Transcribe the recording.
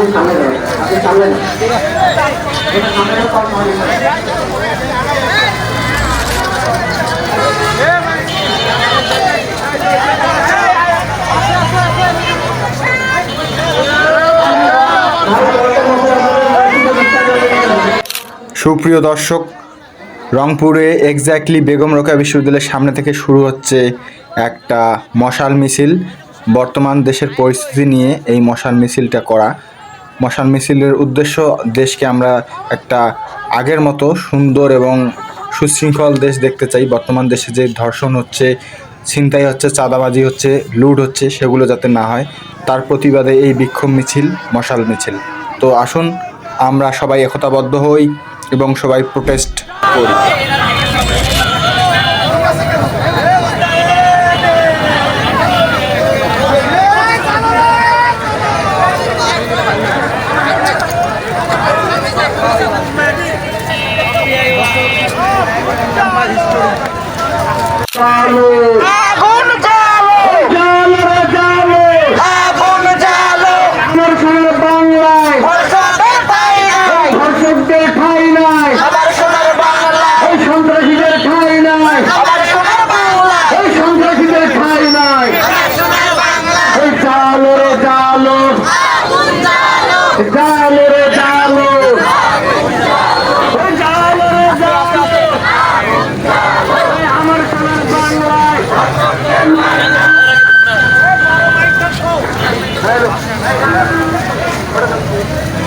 আপনি সামনে আপনি সামনে। সুপ্রিয় দর্শক, রংপুরে এক্স্যাক্টলি বেগম রোকেয়া বিশ্ববিদ্যালয়ের সামনে থেকে শুরু হচ্ছে একটা মশাল মিছিল বর্তমান দেশের পরিস্থিতি নিয়ে এই মশাল মিছিলটা করা মশাল মিছিলের উদ্দেশ্য দেশকে আমরা একটা আগের মতো সুন্দর এবং সুশৃঙ্খল দেশ দেখতে চাই। বর্তমান দেশে যে ধর্ষণ হচ্ছে, ছিনতাই হচ্ছে, চাঁদাবাজি হচ্ছে, লুট হচ্ছে, সেগুলো যাতে না হয়, তার প্রতিবাদে এই বিক্ষোভ মিছিল, মশাল মিছিল। তো আসুন, আমরা সবাই একতাবদ্ধ হই এবং সবাই প্রোটেস্ট করি। চালো আগুন চালো জালো রে জালো। আগুন জালো আমার সোনার বাংলায়। ধর্ষকদের এই সন্ত্রাসীদের ঠাই এই সন্ত্রাসীদের ঠাই এই জালো রে Thank you.